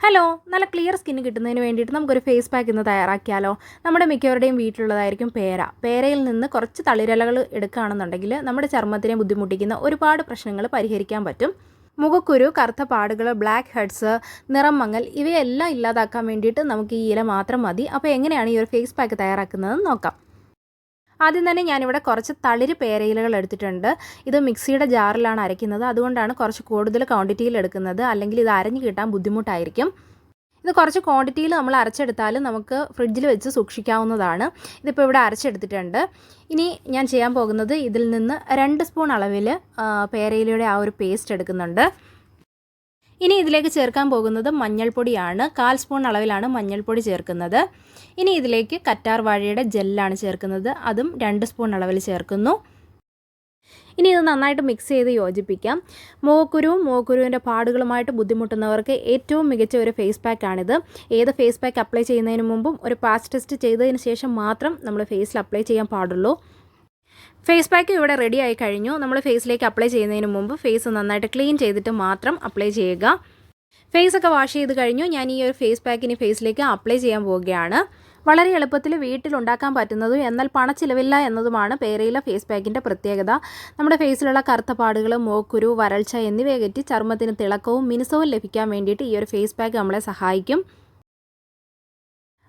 Hello നല്ല clear skin കിട്ടുന്നതിന് വേണ്ടിയിട്ട് നമുക്കൊരു ഫേസ് പാക്ക് ഇന്ന് തയ്യാറാക്കിയാലോ. നമ്മുടെ മിക്കവരുടെയും വീട്ടിലുള്ളതായിരിക്കും പേര. പേരയിൽ നിന്ന് കുറച്ച് തളിരലകൾ എടുക്കുകയാണെന്നുണ്ടെങ്കിൽ നമ്മുടെ ചർമ്മത്തിനെ ബുദ്ധിമുട്ടിക്കുന്ന ഒരുപാട് പ്രശ്നങ്ങൾ പരിഹരിക്കാൻ പറ്റും. മുഖക്കുരു കറുത്ത പാടുകൾ ബ്ലാക്ക് ഹെഡ്സ് നിറം മങ്ങൽ ഇവയെല്ലാം ഇല്ലാതാക്കാൻ വേണ്ടിയിട്ട് നമുക്ക് ഈ ഇല മാത്രം മതി. അപ്പോൾ എങ്ങനെയാണ് ഈ ഒരു ഫേസ് പാക്ക് തയ്യാറാക്കുന്നതെന്ന് നോക്കാം. ആദ്യം തന്നെ ഞാനിവിടെ കുറച്ച് തളിര് പേരയിലകൾ എടുത്തിട്ടുണ്ട്. ഇത് മിക്സിയുടെ ജാറിലാണ് അരയ്ക്കുന്നത്. അതുകൊണ്ടാണ് കുറച്ച് കൂടുതൽ ക്വാണ്ടിറ്റിയിൽ എടുക്കുന്നത്. അല്ലെങ്കിൽ ഇത് അരഞ്ഞു കിട്ടാൻ ബുദ്ധിമുട്ടായിരിക്കും. ഇത് കുറച്ച് ക്വാണ്ടിറ്റിയിൽ നമ്മൾ അരച്ചെടുത്താൽ നമുക്ക് ഫ്രിഡ്ജിൽ വെച്ച് സൂക്ഷിക്കാവുന്നതാണ്. ഇതിപ്പോൾ ഇവിടെ അരച്ചെടുത്തിട്ടുണ്ട്. ഇനി ഞാൻ ചെയ്യാൻ പോകുന്നത് ഇതിൽ നിന്ന് രണ്ട് സ്പൂൺ അളവിൽ പേരയിലയുടെ ആ ഒരു പേസ്റ്റ് എടുക്കുന്നുണ്ട്. ഇനി ഇതിലേക്ക് ചേർക്കാൻ പോകുന്നത് മഞ്ഞൾപ്പൊടിയാണ്. കാൽ സ്പൂൺ അളവിലാണ് മഞ്ഞൾപ്പൊടി ചേർക്കുന്നത്. ഇനി ഇതിലേക്ക് കറ്റാർ വാഴയുടെ ജെല്ലാണ് ചേർക്കുന്നത്. അതും രണ്ട് സ്പൂൺ അളവിൽ ചേർക്കുന്നു. ഇനി ഇത് നന്നായിട്ട് മിക്സ് ചെയ്ത് യോജിപ്പിക്കാം. മോക്കുരുവും മോക്കുരുവിന്റെ പാടുകളുമായിട്ട് ബുദ്ധിമുട്ടുന്നവർക്ക് ഏറ്റവും മികച്ച ഒരു ഫേസ് പാക്കാണിത് ഏത് ഫേസ് പാക്ക് അപ്ലൈ ചെയ്യുന്നതിന് മുമ്പും ഒരു പാച്ച് ടെസ്റ്റ് ചെയ്തതിന് ശേഷം മാത്രം നമ്മൾ ഫേസിൽ അപ്ലൈ ചെയ്യാൻ പാടുള്ളൂ. ഫേസ് പാക്ക് ഇവിടെ റെഡി ആയി കഴിഞ്ഞു. നമ്മൾ ഫേസിലേക്ക് അപ്ലൈ ചെയ്യുന്നതിന് മുമ്പ് ഫേസ് നന്നായിട്ട് ക്ലീൻ ചെയ്തിട്ട് മാത്രം അപ്ലൈ ചെയ്യുക. ഫേസ് ഒക്കെ വാഷ് ചെയ്ത് കഴിഞ്ഞു. ഞാൻ ഈ ഒരു ഫേസ് പാക്കിന് ഫേസിലേക്ക് അപ്ലൈ ചെയ്യാൻ പോവുകയാണ്. വളരെ എളുപ്പത്തിൽ വീട്ടിൽ ഉണ്ടാക്കാൻ പറ്റുന്നതും എന്നാൽ പണച്ചിലവില്ല എന്നതുമാണ് പേരയില ഫേസ് പാക്കിന്റെ പ്രത്യേകത. നമ്മുടെ ഫേസിലുള്ള കറുത്ത പാടുകൾ മോക്കുരു വരൾച്ച എന്നിവ ചർമ്മത്തിന് തിളക്കവും മിനുസവും ലഭിക്കാൻ വേണ്ടിയിട്ട് ഈ ഒരു ഫേസ് പാക്ക് നമ്മളെ സഹായിക്കും.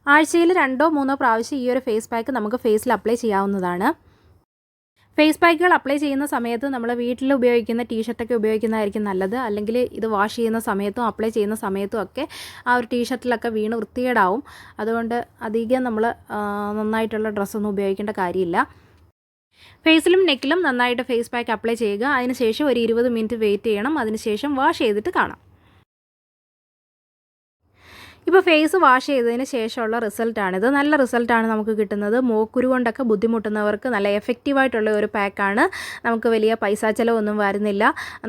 ആഴ്ചയിൽ രണ്ടോ മൂന്നോ പ്രാവശ്യം ഈ ഒരു ഫേസ് പാക്ക് നമുക്ക് ഫേസിൽ അപ്ലൈ ചെയ്യാവുന്നതാണ്. ഫേസ് പാക്കുകൾ അപ്ലൈ ചെയ്യുന്ന സമയത്ത് നമ്മൾ വീട്ടിൽ ഉപയോഗിക്കുന്ന ടീഷർട്ടൊക്കെ ഉപയോഗിക്കുന്നതായിരിക്കും നല്ലത്. അല്ലെങ്കിൽ ഇത് വാഷ് ചെയ്യുന്ന സമയത്തും അപ്ലൈ ചെയ്യുന്ന സമയത്തും ഒക്കെ ആ ഒരു ടീഷർട്ടിലൊക്കെ വീണ് വൃത്തികേടാവും. അതുകൊണ്ട് അധികം നമ്മൾ നന്നായിട്ടുള്ള ഡ്രസ്സൊന്നും ഉപയോഗിക്കേണ്ട കാര്യമില്ല. ഫേസിലും നെക്കിലും നന്നായിട്ട് ഫേസ് പാക്ക് അപ്ലൈ ചെയ്യുക. അതിനുശേഷം ഒരു ഇരുപത് മിനിറ്റ് വെയിറ്റ് ചെയ്യണം. അതിനുശേഷം വാഷ് ചെയ്തിട്ട് കാണാം. ഇപ്പോൾ ഫേസ് വാഷ് ചെയ്തതിന് ശേഷമുള്ള റിസൾട്ടാണിത് നല്ല റിസൾട്ടാണ് നമുക്ക് കിട്ടുന്നത്. മോക്കുരു കൊണ്ടൊക്കെ ബുദ്ധിമുട്ടുന്നവർക്ക് നല്ല എഫക്റ്റീവായിട്ടുള്ള ഒരു പാക്കാണ് നമുക്ക് വലിയ പൈസ ചിലവൊന്നും വരുന്നില്ല.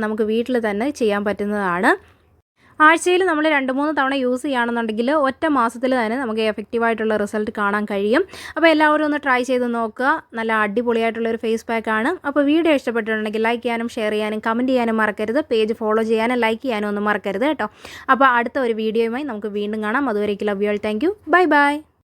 നമുക്ക് വീട്ടിൽ തന്നെ ചെയ്യാൻ പറ്റുന്നതാണ്. ആഴ്ചയിൽ നമ്മൾ രണ്ട് മൂന്ന് തവണ യൂസ് ചെയ്യുകയാണെന്നുണ്ടെങ്കിൽ ഒറ്റ മാസത്തിൽ തന്നെ നമുക്ക് എഫക്റ്റീവായിട്ടുള്ള റിസൾട്ട് കാണാൻ കഴിയും. അപ്പോൾ എല്ലാവരും ഒന്ന് ട്രൈ ചെയ്ത് നോക്കുക. നല്ല അടിപൊളിയായിട്ടുള്ള ഒരു ഫേസ് പാക്ക് ആണ്. അപ്പോൾ വീഡിയോ ഇഷ്ടപ്പെട്ടിട്ടുണ്ടെങ്കിൽ ലൈക്ക് ചെയ്യാനും ഷെയർ ചെയ്യാനും കമന്റ് ചെയ്യാനും മറക്കരുത്. പേജ് ഫോളോ ചെയ്യാനും ലൈക്ക് ചെയ്യാനും ഒന്നും മറക്കരുത് കേട്ടോ. അപ്പോൾ അടുത്ത ഒരു വീഡിയോയുമായി നമുക്ക് വീണ്ടും കാണാം. അതുവരേക്കും love you all thank you bye bye